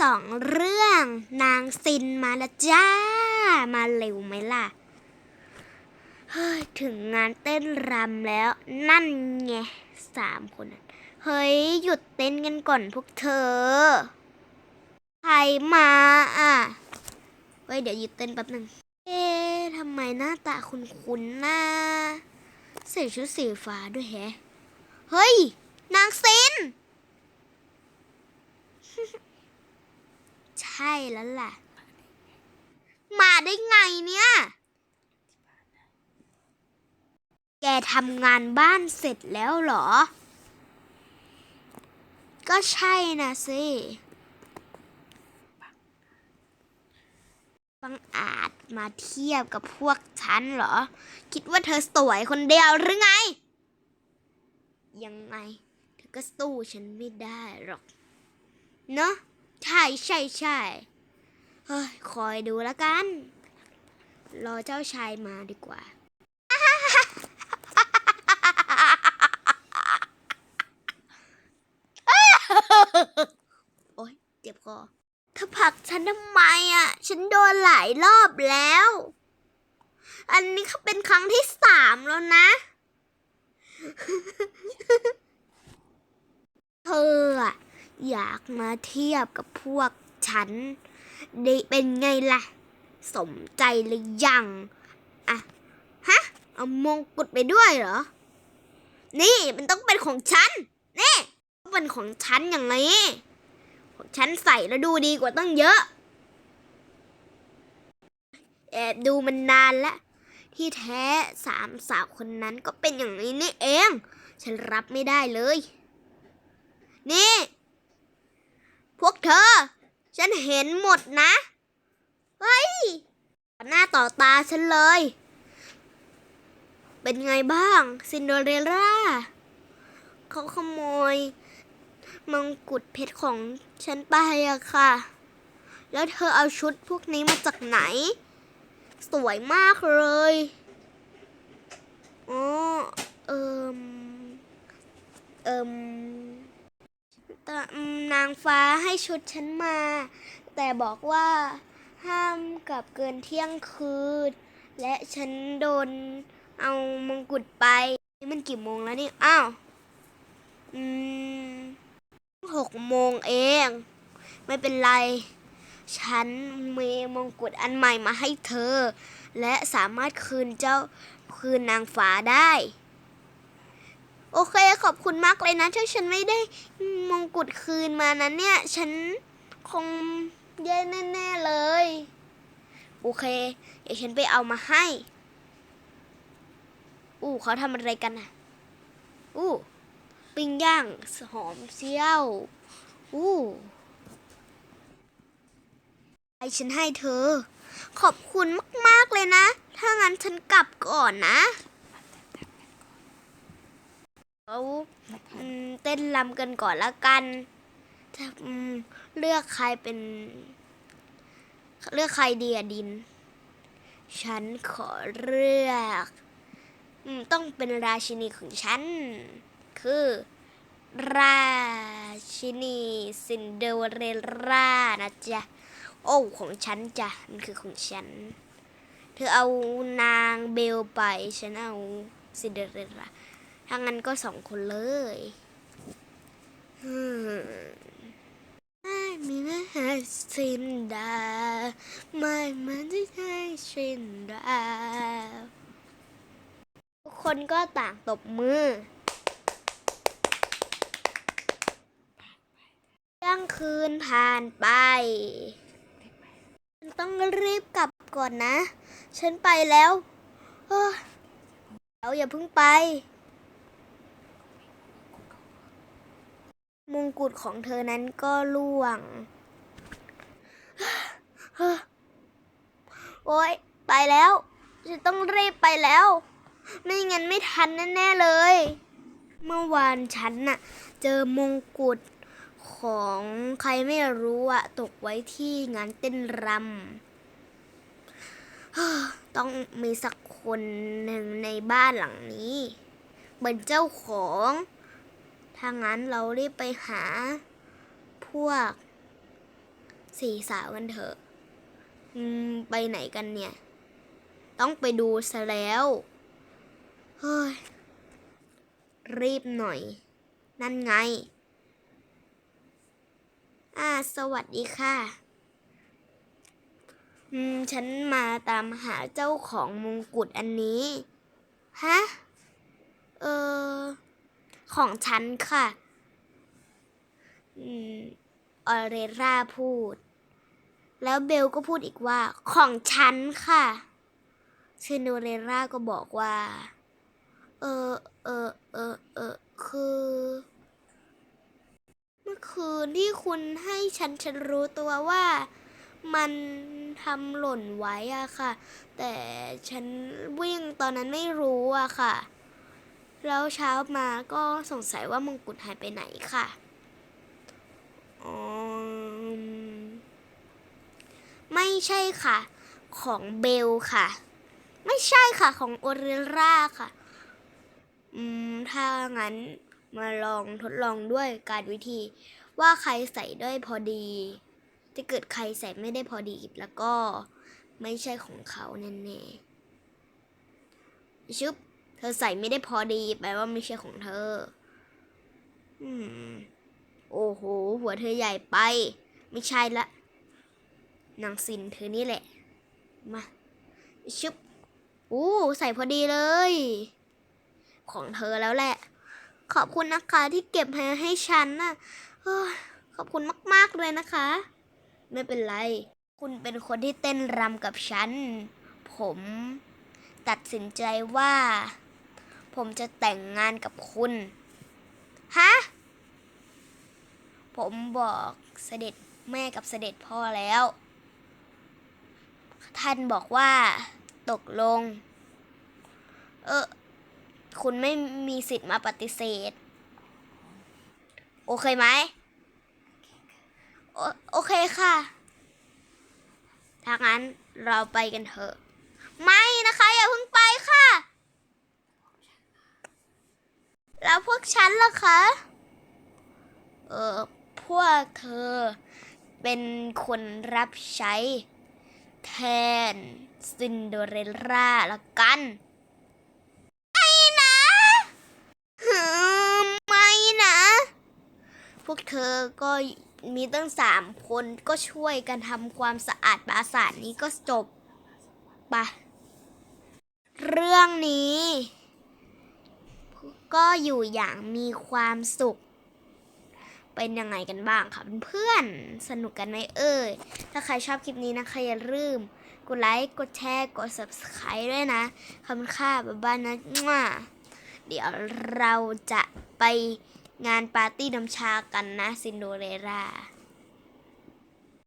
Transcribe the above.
สองเรื่องนางซินมาล้วจ้า มาเร็วไหมล่ะ เฮ้ย ถึงงานเต้นรำแล้ว นั่นไงสามคนนั้นเฮ้ย หยุดเต้นกันก่อนพวกเธอ ใครมาอะเฮ้ย เดี๋ยวหยุดเต้นแป๊บหนึ่งเอ๊ะทำไมหน้าตาคุ้นๆนะใส่ชุดสีฟ้าด้วยแฮะ เฮ้ย นางซิน ใช่แล้วล่ะมาได้ไงเนี่ย แกทำงานบ้านเสร็จแล้วเหรอ ก็ใช่นะสิบังอาจมาเทียบกับพวกฉันเหรอ คิดว่าเธอสวยคนเดียวหรือไง ยังไง เธอก็สู้ฉันไม่ได้หรอก เนอะ ใช่ใช่ใช่เฮ้ยคอยดูแล้วกัน รอเจ้าชายมาดีกว่า โอ๊ยเจ็บคอเธอผลักฉันทำไมอะ ฉันโดนหลายรอบแล้ว อันนี้เขาเป็นครั้งที่สามแล้วนะเธออะ อยากมาเทียบกับพวกฉันได้เป็นไงล่ะ สมใจหรือยังอะฮะ เอามงกุฎไปด้วยเหรอ นี่มันต้องเป็นของฉัน นี่ต้องเป็นของฉันอย่างนี้ ของฉันใส่แล้วดูดีกว่าตั้งเยอะ แอบดูมันนานแล้ว ที่แท้สามสาวคนนั้นก็เป็นอย่างนี้นี่เอง ฉันรับไม่ได้เลย นี่ พวกเธอ ฉันเห็นหมดนะ เฮ้ย หน้าต่อตาฉันเลย เป็นไงบ้างซินโดเรลล่า เขาขโมยมงกุฎเพชรของฉันไปอะค่ะ แล้วเธอเอาชุดพวกนี้มาจากไหน สวยมากเลยอ๋อเอิมเอิมแต่อืม นางฟ้าให้ชุดฉันมา แต่บอกว่าห้ามกลับเกินเที่ยงคืน และฉันโดนเอามงกุฎไป นี่มันกี่โมงแล้วนี่ อ้าว อืมหกโมงเอง ไม่เป็นไร ฉันมีมงกุฎอันใหม่มาให้เธอ และสามารถคืนเจ้าคืนนางฟ้าได้ โอเคขอบคุณมากเลยนะถ้าฉันไม่ได้มงกุฎคืนมานั้นเนี่ย ฉันคงแย่แน่ๆเลย โอเค เดี๋ยวฉันไปเอามาให้ อู้เขาทำอะไรกันน่ะ อู้ปิ้งย่างหอมเชี่ยว อู้ไอฉันให้เธอ ขอบคุณมาก ๆ เลยนะ ถ้างั้นฉันกลับก่อนนะ เอาเต้นรำกันก่อนละกันเลือกใครเป็น เลือกใครดีอะดิน ฉันขอเลือกอต้องเป็นราชินีของฉัน คือ ราชินีซินเดอเรลล่านะจ๊ะ โอ้ของฉันจ้ะมันคือของฉัน เธอเอานางเบลไป ฉันเอาซินเดอเรลล่า ถ้างั้นก็สองคนเลยอืมไม่มีนะฮะสินดา ไม่มันจะใช่สินดา ทุกคนก็ต่างตบมือเที่ยงคืนผ่านไปฉันต้องรีบกลับก่อนนะ ฉันไปแล้วเออเดี๋ยวอย่าเพิ่งไป งกุฎของเธอนั้นก็ล่วง โอ๊ย ไปแล้วฉันต้องรีบไปแล้ว ไม่งั้นไม่ทันแน่ๆเลย เมื่อวานฉันน่ะ เจอมงกุฎของใครไม่รู้อะตกไว้ที่งานเต้นรำต้องมีสักคนหนึ่งในบ้านหลังนี้ เป็นเจ้าของ ถ้างั้นเรารีบไปหาพวกสี่สาวกันเถอะอืมไปไหนกันเนี่ย ต้องไปดูซะแล้ว เฮ้ย รีบหน่อย นั่นไง อ่า สวัสดีค่ะ อืม ฉันมาตามหาเจ้าของมงกุฎอันนี้ ฮะ เออ ของฉันค่ะ อืมออเรราพูด แล้วเบลก็พูดอีกว่า ของฉันค่ะซินโดเรลล่าก็บอกว่า เออเออเออเออคือ เมื่อคืนที่คุณให้ฉันฉันรู้ตัวว่ามันทำหล่นไว้อะค่ะ แต่ฉันวิ่งตอนนั้นไม่รู้อะค่ะ แล้วเช้ามาก็สงสัยว่ามงกุฎหายไปไหนค่ะอมไม่ใช่ค่ะ ของเบลค่ะ ไม่ใช่ค่ะของโอเรราค่ะ อืม ถ้างั้นมาลองทดลองด้วยการวิธีว่าใครใส่ได้พอดีถ้าเกิดใครใส่ไม่ได้พอดีแล้วก็ไม่ใช่ของเขาแน่ๆชุบ เธอใส่ไม่ได้พอดีแปลว่าไม่ใช่ของเธอ อืม โอ้โห หัวเธอใหญ่ไป ไม่ใช่ละ นางซินเธอนี่แหละ มาชึบอู้ใส่พอดีเลย ของเธอแล้วแหละ ขอบคุณนะคะที่เก็บให้ให้ฉันนะขอบคุณมาก ๆ เลยนะคะ ไม่เป็นไร คุณเป็นคนที่เต้นรำกับฉัน ผมตัดสินใจว่า ผมจะแต่งงานกับคุณ ฮะ ผมบอกเสด็จแม่กับเสด็จพ่อแล้ว ท่านบอกว่า ตกลง เออ คุณไม่มีสิทธิ์มาปฏิเสธ โอเคไหม โอโอเคค่ะ ถ้างั้นเราไปกันเถอะ ไม่นะคะอย่าเพิ่งไปค่ะ แล้วพวกฉันล่ะคะ เออพวกเธอเป็นคนรับใช้ แทนซินโดเรลล่าละกันไม่นะหืมไม่นะ พวกเธอก็มีตั้งสามคนก็ช่วยกันทำความสะอาดปราสาทนี้ก็จบปะเรื่องนี้ ก็อยู่อย่างมีความสุข เป็นยังไงกันบ้างคะเพื่อนสนุกกันไหมเอ่ยถ้าใครชอบคลิปนี้นะคะอย่าลืมกดไลค์กดแชร์กด subscribe ด้วยนะขอบคุณค่ะบ๊ายบายนะมั่วเดี๋ยวเราจะไปงานปาร์ตี้น้ำชากันนะซินโดเรล่า